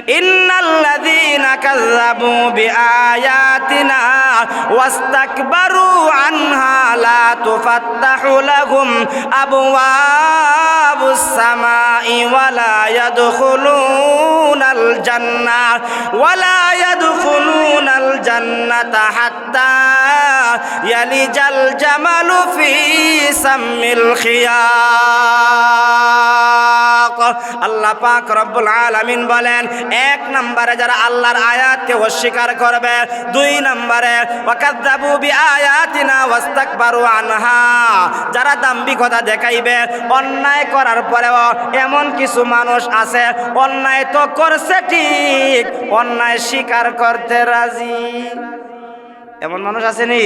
إن الذين كذبوا بآياتنا واستكبروا عنها لا تفتح لهم أبواب السماء ولا يدخلون الجنة ولا يدخلون الجنة حتى يلج الجمل في سم الخياط আল্লাহ পাক রব্বুল আলামিন বলেন, এক নম্বরে যারা আল্লাহর আয়াতকে অস্বীকার করবে, দুই নম্বরে, ওয়াকাযযাবু বিআয়াতিনা ওয়াস্তাকবারু আনহা, যারা দাম্ভিকতা দেখাইবে, অন্যায় করার পরেও এমন কিছু মানুষ আছে, অন্যায় তো করছে ঠিক, অন্যায় স্বীকার করতে রাজি। এমন মানুষ আসেনি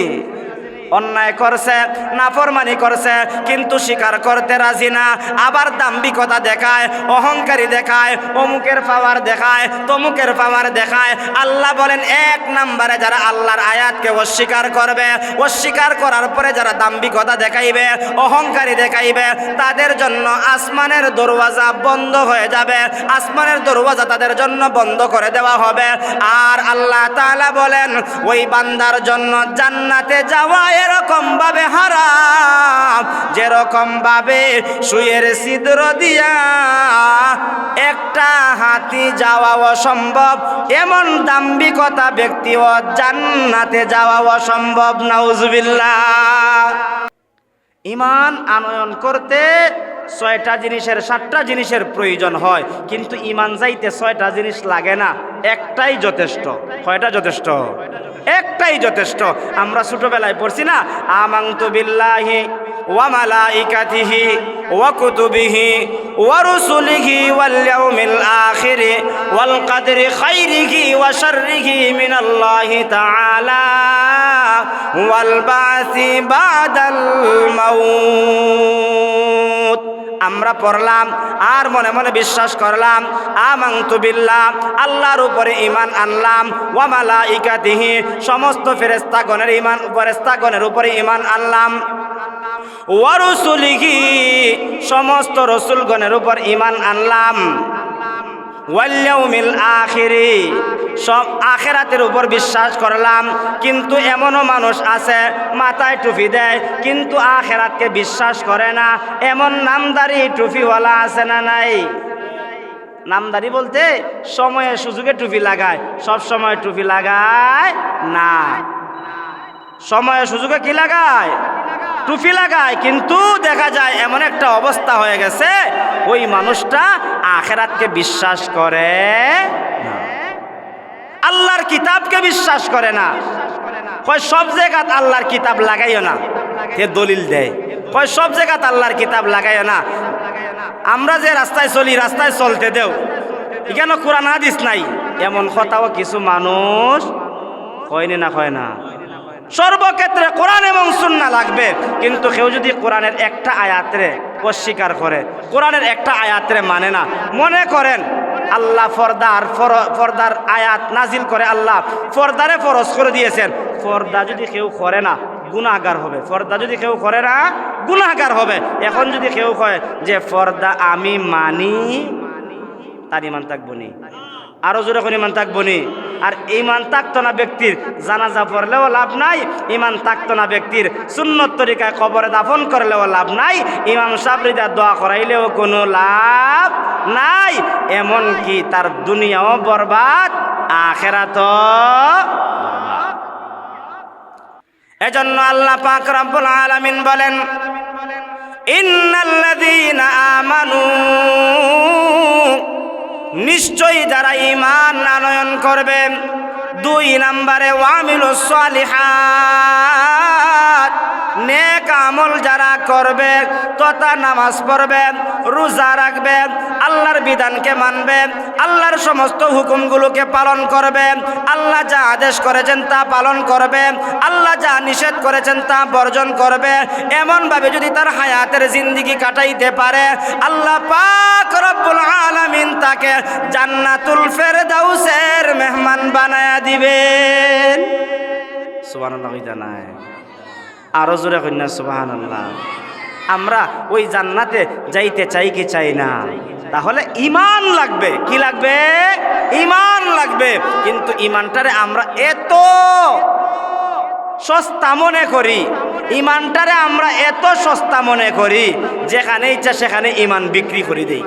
অন্যায় করছে, নাফরমানি করছে, কিন্তু স্বীকার করতে রাজি না। আবার দাম্ভিকতা দেখায়, অহংকারী দেখায়, অমুকের পাওয়ার দেখায়, তমুকের পাওয়ার দেখায়। আল্লাহ বলেন, এক নম্বরে যারা আল্লাহর আয়াতকে অস্বীকার করবে, অস্বীকার করার পরে যারা দাম্ভিকতা দেখাইবে, অহংকারী দেখাইবে, তাদের জন্য আসমানের দরওয়াজা বন্ধ হয়ে যাবে। আসমানের দরওয়াজা তাদের জন্য বন্ধ করে দেওয়া হবে। আর আল্লাহ তাআলা বলেন, ওই বান্দার জন্য জান্নাতে যাওয়া এরকম ভাবে হারাম, যেরকম ভাবে সুয়ের ছিদ্র দিয়া একটা হাতি যাওয়া অসম্ভব, এমন দাম্ভিকতা ব্যক্তিও জান্নাতে যাওয়া অসম্ভব নাউজবিল্লা ইমান আনয়ন করতে ছয়টা জিনিসের, সাতটা জিনিসের প্রয়োজন হয়। কিন্তু ইমান যাইতে ছয়টা জিনিস লাগে না। একটাই যথেষ্ট। কয়টা যথেষ্ট? একটাই যথেষ্ট। আমরা ছোটবেলায় পড়ছি না আমাংতু বিল্লাহি ওয়া মালাইকাতিহি ওয়া কুতুবিহি ওয়া রুসুলিহি ওয়াল ইয়াউমিল আখির ওয়াল কদরি খাইরিহি ওয়া শাররিহি মিনাল্লাহি তাআলা ওয়াল বাসি বাদাল মাউত। আমরা পড়লাম, আর মনে মনে বিশ্বাস করলাম আমাংতু বিল্লা আল্লাহর উপরে ইমান আনলাম ওয়ামালা ইকা দিহি সমস্ত ফেরেস্তাগণের ইমান ফেরেস্তাগণের উপরে ইমান আনলাম। ওয়ারুসুলিহি সমস্ত রসুলগণের উপর ইমান আনলাম। ওয়াল্যাউমিল আখিরি। সব আখেরাতের উপর বিশ্বাস করলাম, কিন্তু এমনও মানুষ আছে, মাথায় টুপি দেয়, কিন্তু আখেরাতকে বিশ্বাস করে না। এমন নামদারি টুপিওয়ালা আছে না নাই? নামদারি বলতে সময়ে সুযোগে টুপি লাগায়, সব সময় টুপি লাগায় না। সময়ে সুযোগে কি লাগায়? টুপি লাগায়, কিন্তু দেখা যায় এমন একটা অবস্থা হয়ে গেছে, ওই মানুষটা আখেরাতকে বিশ্বাস করে। আল্লাহর কিতাবকে বিশ্বাস করে না। কয়, সব জায়গাত আল্লাহর কিতাব লাগাইও না। হে দলিল দেয়? কয়, সব জায়গাত আল্লাহর কিতাব লাগাইও না। আমরা যে রাস্তায় চলি, রাস্তায় চলতে দেও। এখানে কোরআন হাদিস নাই। এমন কথাও কিছু মানুষ কয়নি না কয় না। সর্বক্ষেত্রে কোরআন এবং সুন্না লাগবে। কিন্তু কেউ যদি কোরআনের একটা আয়াতরে অস্বীকার করে, কোরআনের একটা আয়াতরে মানে না। মনে করেন, আল্লাহ ফরদার ফর- ফরদার আয়াত নাজিল করে আল্লাহ ফরদারে ফরজ করে দিয়েছেন। ফর্দা যদি কেউ করে না, গুনাহগার হবে। ফর্দা যদি কেউ করে না, গুনাহগার হবে। এখন যদি কেউ কয় যে, ফর্দা আমি মানি, তার ইমান থাকব নি। আরও জোরে করে ইমান থাকব নি? আর ইমান থাকতো না ব্যক্তির জানাজা পড়লেও লাভ নাই, ইমান থাকতো না ব্যক্তির সুন্নত তরিকায় কবরে দাফন করলেও লাভ নাই, ইমাম সাবরিদা দোয়া করাইলেও কোনো লাভ নাই এমন কি তার দুনিয়াও বরবাদ আখেরা তো এজন্য আল্লাহ পাক রব্বুল আলামিন বলেন, ইন্নাল্লাযীনা আমানু নিশ্চয়ই যারা ইমান আনয়ন করবে দুই নম্বরে ওয়ামিল সালিহাত। নেক আমল যারা করবে তথা নামাজ পড়বে রোজা রাখবে আল্লাহর বিধানকে মানবে আল্লাহর সমস্ত হুকুমগুলোকে পালন করবে আল্লাহ যা আদেশ করেছেন তা পালন করবে আল্লাহ যা নিষেধ করেছেন তা বর্জন করবে এমনভাবে যদি তার হায়াতের জিন্দিগি কাটাইতে পারে, আল্লাহ পাক রব্বুল আলামিন তাকে জান্নাতুল ফেরদাউসের মেহমান বানায়া দিবেন। সুবহানাল্লাহ জানায় আরও জোরে কন্যা সুবহানাল্লাহ। আমরা ওই জান্নাতে যাইতে চাই কি চাই না? তাহলে ইমান লাগবে। কি লাগবে? ইমান লাগবে। কিন্তু ইমানটারে আমরা এত সস্তা মনে করি ইমানটারে আমরা এত সস্তা মনে করি, যেখানে ইচ্ছা সেখানে ইমান বিক্রি করে দেই।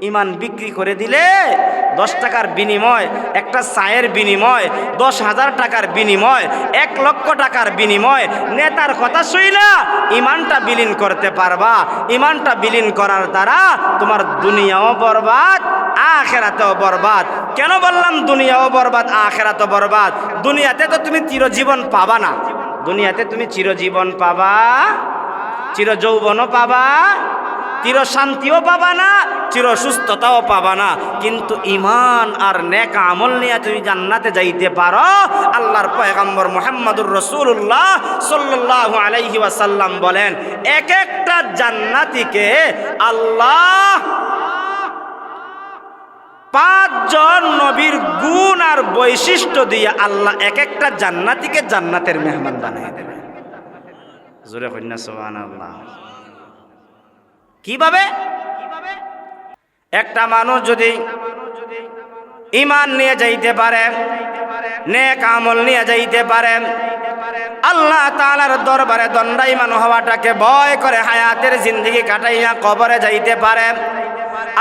ইমান বিক্রি করে দিলে দশ টাকার বিনিময়, একটা চায়ের বিনিময়, দশ হাজার টাকার বিনিময়, এক লক্ষ টাকার বিনিময়। নেতার কথা শুইলা ইমানটা বিলীন করতে পারবা। ইমানটা বিলীন করার দ্বারা তোমার দুনিয়াও বরবাদ, আখেরাতেও বরবাদ। কেন বললাম দুনিয়াও বরবাদ, আখেরাতেও বরবাদ? দুনিয়াতে তো তুমি চিরজীবন পাবা না। দুনিয়াতে তুমি চিরজীবন পাবা চির যৌবনও পাবা চির শান্তিও পাবা না, চির সুস্থতাও পাবা না। কিন্তু ইমান আর নেক আমল নিয়ে তুমি জান্নাতে যাইতে পারো। আল্লাহর পয়গম্বর মোহাম্মদুর রসুল্লাহ সাল্লাহ আলাইহি ওয়াসাল্লাম বলেন এক একটা জান্নাতিকে আল্লাহ পাঁচজন নবীর গুণ আর বৈশিষ্ট্য দিয়ে আল্লাহ এক একটা জান্নাতিকে জান্নাতের মেহমান বানিয়ে দেবে। জোরে কন্যা সোহান আল্লাহ কীভাবে? একটা মানুষ যদি ইমান নিয়ে যাইতে পারে, নেক আমল নিয়ে যাইতে পারে, আল্লাহ তালার দরবারে দণ্ডাইমান হওয়াটাকে ভয় করে হায়াতের জিন্দিগি কাটাইয়া কবরে যাইতে পারে,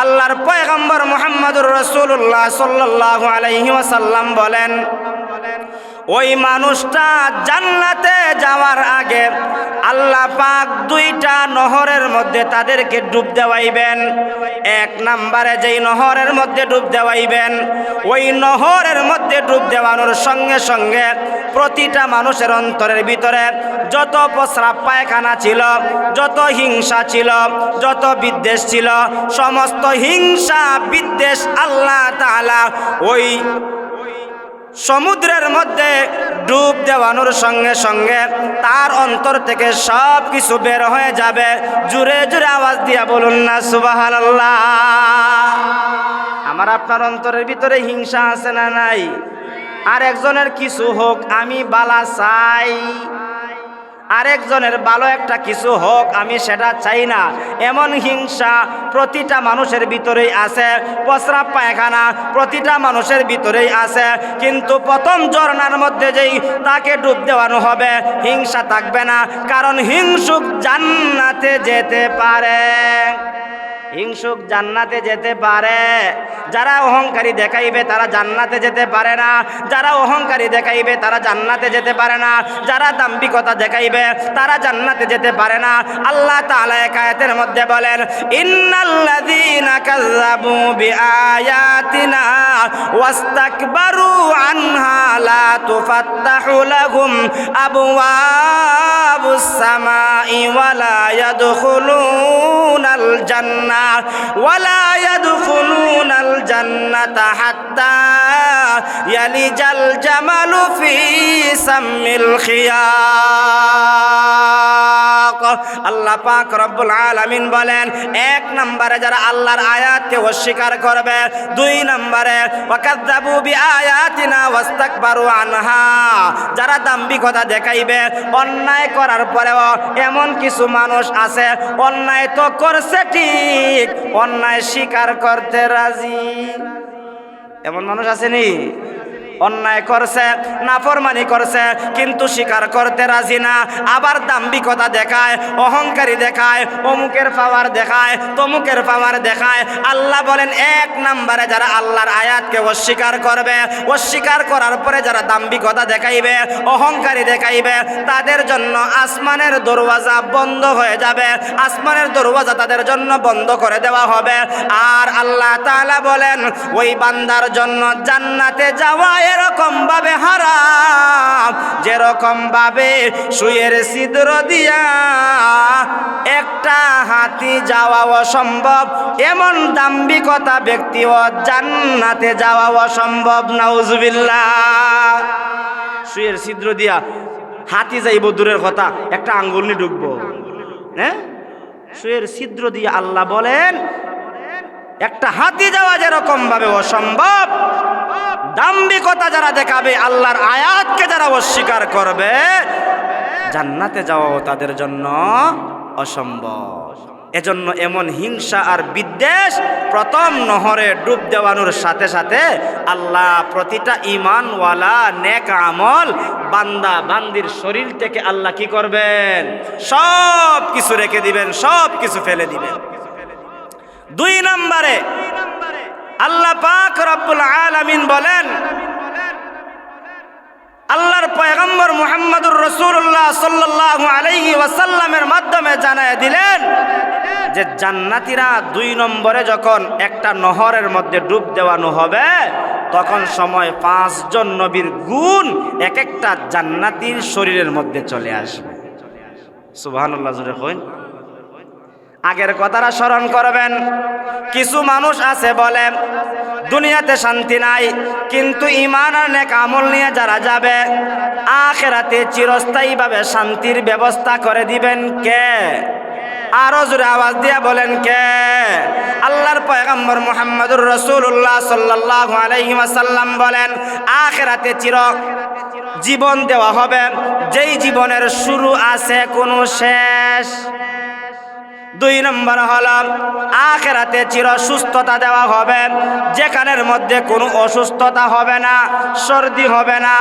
আল্লাহর পয়গম্বর মোহাম্মদুর রসুল্লাহ সাল্লাহ আলাইহি ওয়াসাল্লাম বলেন ওই মানুষটা জান্নাতে যাওয়ার আগে আল্লাহ পাক দুইটা নহরের মধ্যে তাদেরকে ডুব দেওয়াইবেন। এক নাম্বারে যেই নহরের মধ্যে ডুব দেওয়াইবেন, ওই নহরের মধ্যে ডুব দেওয়ানোর সঙ্গে সঙ্গে প্রতিটা মানুষের অন্তরের ভিতরে যত প্রস্রাব পায়খানা ছিল, যত হিংসা ছিল, যত বিদ্বেষ ছিল, সমস্ত হিংসা, বিদ্বেষ আল্লাহ তাআলা ওই সমুদ্রের মধ্যে ডুব দেওয়ানোর সঙ্গে সঙ্গে তার অন্তর থেকে সব কিছু বের হয়ে যাবে। জুড়ে জুড়ে আওয়াজ দিয়া বলুন না সুবাহাল আমার আপনার অন্তরের ভিতরে হিংসা আছে না নাই? আর একজনের কিছু হোক, আমি বালা চাই। আরেকজনের ভালো একটা কিছু হোক, আমি সেটা চাই না। এমন হিংসা প্রতিটা মানুষের ভিতরেই আছে, প্রস্রাব পায়খানা প্রতিটা মানুষের ভিতরেই আছে। কিন্তু প্রথম ঝর্ণার মধ্যে যেই তাকে ডুব দেওয়ানো হবে, হিংসা থাকবে না। কারণ হিংসুক জান্নাতে যেতে পারে। হিংসুক জান্নাতে যেতে পারে। যারা অহংকারী দেখাইবে তারা জান্নাতে যেতে পারে না। যারা অহংকারী দেখাইবে তারা জান্নাতে যেতে পারে না। যারা দাম্ভিকতা দেখাইবে তারা জান্নাতে যেতে পারে না। আল্লাহ তাআলা একায়াতের মধ্যে বলেন, ইন্নাল্লাযীনা কাযযাবু বিআয়াতিনা واستكبروا عنها لا تفتح لهم أبواب السماء ولا يدخلون الجنة ولا يدخلون الجنة حتى يلج الجمل في سم الخيار আল্লাহ পাক রব্বুল আলামিন বলেন, এক নম্বরে যারা আল্লাহর আয়াতকে অস্বীকার করবে, দুই নম্বরে, ওয়াকাযযাবু বিআয়াতিনা ওয়াস্তাকবারু আনহা, যারা দাম্ভিকতা দেখাইবে, অন্যায় করার পরেও এমন কিছু মানুষ আছে, অন্যায় তো করছে ঠিক, অন্যায় স্বীকার করতে রাজি। এমন মানুষ আসেনি অন্যায় করছে, নাফরমানি করছে, কিন্তু স্বীকার করতে রাজি না। আবার দাম্ভিকতা দেখায়, অহংকারী দেখায়, অমুকের পাওয়ার দেখায়, তমুকের পাওয়ার দেখায়। আল্লাহ বলেন, এক নম্বরে যারা আল্লাহর আয়াতকে অস্বীকার করবে, অস্বীকার করার পরে যারা দাম্ভিকতা দেখাইবে, অহংকারী দেখাইবে, তাদের জন্য আসমানের দরওয়াজা বন্ধ হয়ে যাবে। আসমানের দরওয়াজা তাদের জন্য বন্ধ করে দেওয়া হবে। আর আল্লাহ তাআলা বলেন, ওই বান্দার জন্য জান্নাতে যাওয়া এরকম ভাবে হারাম, যেরকম ভাবে সুয়ের ছিদ্র দিয়া একটা হাতি যাওয়া অসম্ভব, এমন দাম্ভিকতা ব্যক্তিও জান্নাতে যাওয়া অসম্ভব, নাউজুবিল্লাহ। সুয়ের ছিদ্র দিয়া হাতি যাইব দূরের কথা, একটা আঙ্গুল নি ঢুকবো। হ্যাঁ? সুয়ের ছিদ্র দিয়ে আল্লাহ বলেন একটা হাতি যাওয়া যেরকম ভাবে অসম্ভব, দাম্ভিকতা যারা দেখাবে, আল্লাহর আয়াতকে যারা অস্বীকার করবে, জান্নাতে যাওয়াও তাদের জন্য অসম্ভব। এজন্য এমন হিংসা আর বিদ্বেষ প্রথম নহরে ডুব দেওয়ানোর সাথে সাথে আল্লাহ প্রতিটা ইমানওয়ালা নেক আমল বান্দা বান্দির শরীর থেকে আল্লাহ কি করবেন? সব কিছু রেখে দিবেন সব কিছু ফেলে দিবেন। দুই নম্বরে আল্লাহ পাক রব্বুল আলামিন বলেন, আল্লাহর পয়গম্বর মুহাম্মদুর রসুল্লাহ সাল্লাল্লাহু আলাইহি ওয়াসাল্লামের মাধ্যমে জানায় দিলেন যে জান্নাতীরা দুই নম্বরে যখন একটা নহরের মধ্যে ডুব দেওয়ানো হবে, তখন সময় পাঁচজন নবীর গুণ এক একটা জান্নাতির শরীরের মধ্যে চলে আসবে। সুবহানাল্লাহ, জোরে কইন। আগের কথাটা স্মরণ করবেন। কিছু মানুষ আছে বলে, দুনিয়াতে শান্তি নাই, কিন্তু ইমান আর নেক আমল নিয়ে যারা যাবে, আখেরাতে চিরস্থায়ীভাবে শান্তির ব্যবস্থা করে দিবেন কে? আরও জোরে আওয়াজ দিয়া বলেন কে? আল্লাহর পয়গম্বর মুহাম্মদুর রাসূলুল্লাহ সাল্লাল্লাহু আলাইহি ওয়াসাল্লাম বলেন, আখেরাতে চির জীবন দেওয়া হবে, যেই জীবনের শুরু আছে কোনো শেষ। দুই নম্বর হল, আখেরাতে চির সুস্থতা দেওয়া হবে, যেখানের মধ্যে কোনো অসুস্থতা হবে না, সর্দি হবে না,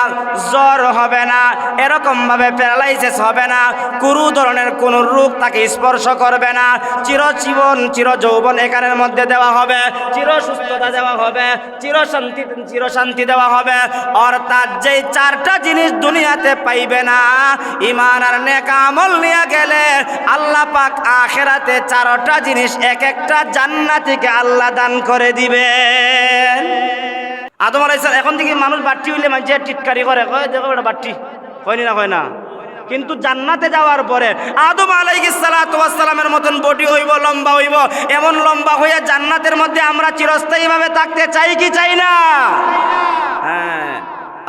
জ্বর হবে না, এরকমভাবে প্যারালাইসিস হবে না, কোনো ধরনের কোনো রোগ তাকে স্পর্শ করবে না, চিরজীবন চির যৌবন এখানের মধ্যে দেওয়া হবে, চির সুস্থতা দেওয়া হবে, চির শান্তি চির শান্তি দেওয়া হবে, অর্থাৎ যেই চারটা জিনিস দুনিয়াতে পাইবে না ইমান আর নেকামল নিয়ে গেলে আল্লাহ পাক আখেরাতে চারটা জিনিস এক একটা জান্নাতিকে আল্লাহ দান করে দিবেন। আদম আলাইহিস সালাম, এখন থেকে মানুষ বাট্টি হইলে মানুষের টিটকারি করে, কয়, দেখো এটা বাট্টি হয়নি না হয় না? কিন্তু জান্নাতে যাওয়ার পরে আদম আলাইহিসসালামের মতন বটি হইব, লম্বা হইব, এমন লম্বা হইয়া জান্নাতের মধ্যে আমরা চিরস্থায়ীভাবে থাকতে চাই কি চাই না? হ্যাঁ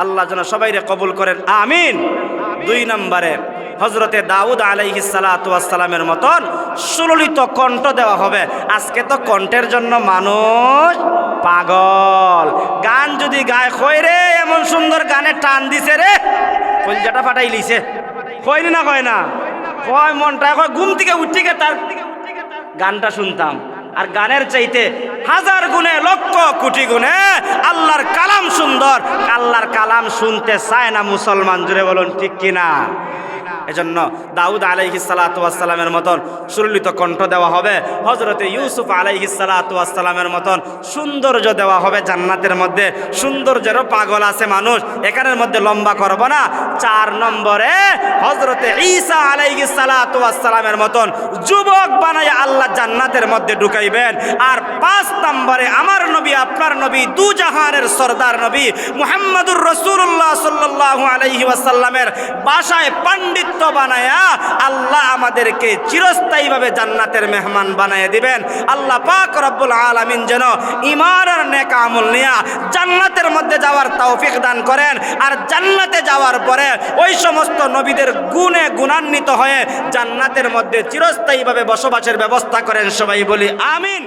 আল্লাহ যেন সবাইরে কবুল করেন, আমিন। দুই নম্বরে হজরতে দাউদ আলাইহি সালামের মতন সুললিত কণ্ঠ দেওয়া হবে। আজকে তো কণ্ঠের জন্য মানুষ পাগল। গান যদি গায় কই রে, এমন সুন্দর গানে টান দিছে রে। কলজাটা ফাটাই লিছে। কয়নি না কয় না। কয় মনটা কয় ঘুম থেকে উঠিকে তার। গানটা শুনতাম। আর গানের চাইতে হাজার গুণে, লক্ষ কোটি গুণে আল্লাহর কালাম সুন্দর। আল্লাহর কালাম শুনতে চায় না মুসলমান জুড়ে বলুন ঠিক কিনা? এজন্য দাউদ আলাইহি সালাতামের মতন সুরলিত কণ্ঠ দেওয়া হবে। হজরতে ইউসুফ আলাইহি সালাতামের মতন সৌন্দর্য দেওয়া হবে জান্নাতের মধ্যে। সৌন্দর্যেরও পাগল আছে মানুষ। এখানের মধ্যে লম্বা করব না। চার নম্বরে হজরতে ঈসা আলাইহি সালাতামের মতন যুবক বানায় আল্লাহ জান্নাতের মধ্যে ঢুকাইবেন। আর পাঁচ নম্বরে আমার নবী, আপনার নবী, দু জাহানের সর্দার নবী মুহাম্মদুর রসুল্লাহ সাল্লাহ আলাইহি ওয়াসাল্লামের বাসায় পাণ্ডিত্য বানায়া আল্লাহ আমাদেরকে চিরস্থায়ীভাবে জান্নাতের মেহমান বানায় দিবেন। আল্লাহ পাক রব্বুল আলামিন যেন ইমান আর নেক আমল নিয়া জান্নাতের মধ্যে যাওয়ার তৌফিক দান করেন আর জান্নাতে যাওয়ার পরে ওই সমস্ত নবীদের গুণে গুণান্বিত হয়ে জান্নাতের মধ্যে চিরস্থায়ীভাবে বসবাসের ব্যবস্থা করেন সবাই বলি আমিন।